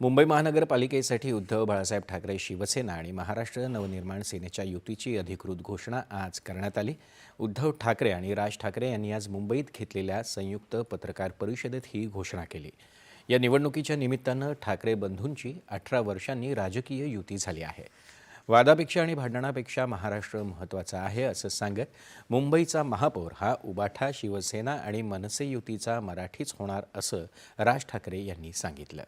मुंबई महानगरपालिकेसाठी उद्धव बाळासाहेब ठाकरे शिवसेना आणि महाराष्ट्र नवनिर्माण सेनेच्या युतीची अधिकृत घोषणा आज करण्यात आली. उद्धव ठाकरे आणि राज ठाकरे यांनी आज मुंबईत घेतलेल्या संयुक्त पत्रकार परिषदेत ही घोषणा केली. या निवडणुकीच्या निमित्तानं ठाकरे बंधूंची अठरा वर्षांनी राजकीय युती झाली आहे. वादापेक्षा आणि भांडणापेक्षा महाराष्ट्र महत्त्वाचा आहे असं सांगत मुंबईचा महापौर हा उबाठा शिवसेना आणि मनसे युतीचा मराठीच होणार असं राज ठाकरे यांनी सांगितलं.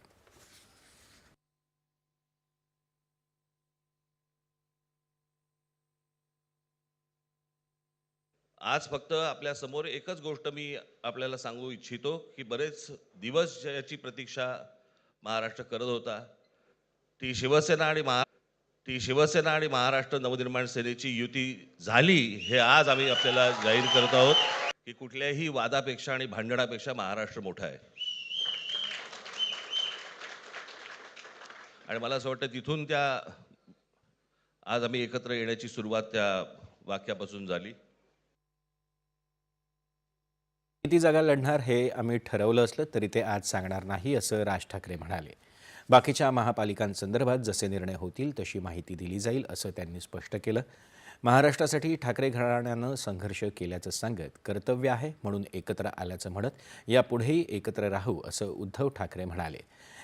आज फक्त आपल्यासमोर एकच गोष्ट मी आपल्याला सांगू इच्छितो की बरेच दिवस याची प्रतीक्षा महाराष्ट्र करत होता. ती शिवसेना आणि महा ती शिवसेना आणि महाराष्ट्र नवनिर्माण सेनेची युती झाली हे आज आम्ही आपल्याला जाहीर करत आहोत की कुठल्याही वादापेक्षा आणि भांडणापेक्षा महाराष्ट्र मोठा आहे. आणि मला असं वाटतं तिथून त्या आज आम्ही एकत्र येण्याची सुरुवात त्या वाक्यापासून झाली. किती जागा लढणार हे आम्ही ठरवलं असलं तरी ते आज सांगणार नाही असं राज ठाकरे म्हणाले. बाकीच्या महापालिकांसंदर्भात जसे निर्णय होतील तशी माहिती दिली जाईल असं त्यांनी स्पष्ट केलं. महाराष्ट्रासाठी ठाकरे घराण्यानं संघर्ष केल्याचं सांगत कर्तव्य आहे म्हणून एकत्र आल्याचं म्हणत यापुढेही एकत्र राहू असं उद्धव ठाकरे म्हणाले.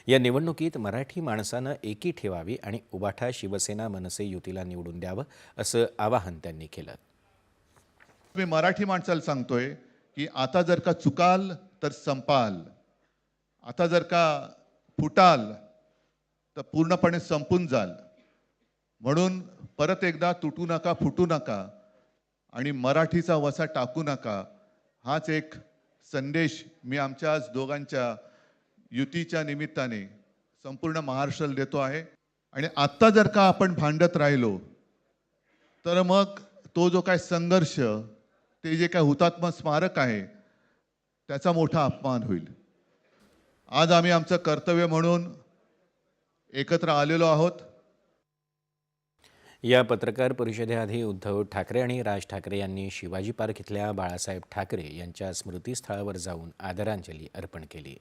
या निवडणुकीत मराठी माणसानं एकी ठेवावी आणि उबाठा शिवसेना मनसे युतीला निवडून द्यावं असं आवाहन त्यांनी केलं. मी मराठी माणसाला सांगतोय की आता जर का चुकाल तर संपाल. आता जर का फुटाल तर पूर्णपणे संपून जाल. म्हणून परत एकदा तुटू नका फुटू नका आणि मराठीचा वसा टाकू नका. हाच एक संदेश मी आमच्या आज दोघांच्या युतीच्या निमित्ताने संपूर्ण महाराष्ट्राला देतो आहे. आणि आत्ता जर का आपण भांडत राहिलो तर मग तो जो काय संघर्ष ते जे काय हुतात्मा स्मारक आहे त्याचा मोठा अपमान होईल. आज आम्ही आमचं कर्तव्य म्हणून एकत्र आलेलो आहोत. या पत्रकार परिषदेआधी उद्धव ठाकरे आणि राज ठाकरे यांनी शिवाजी पार्क इथल्या बाळासाहेब ठाकरे यांच्या स्मृतीस्थळावर जाऊन आदरांजली अर्पण केली.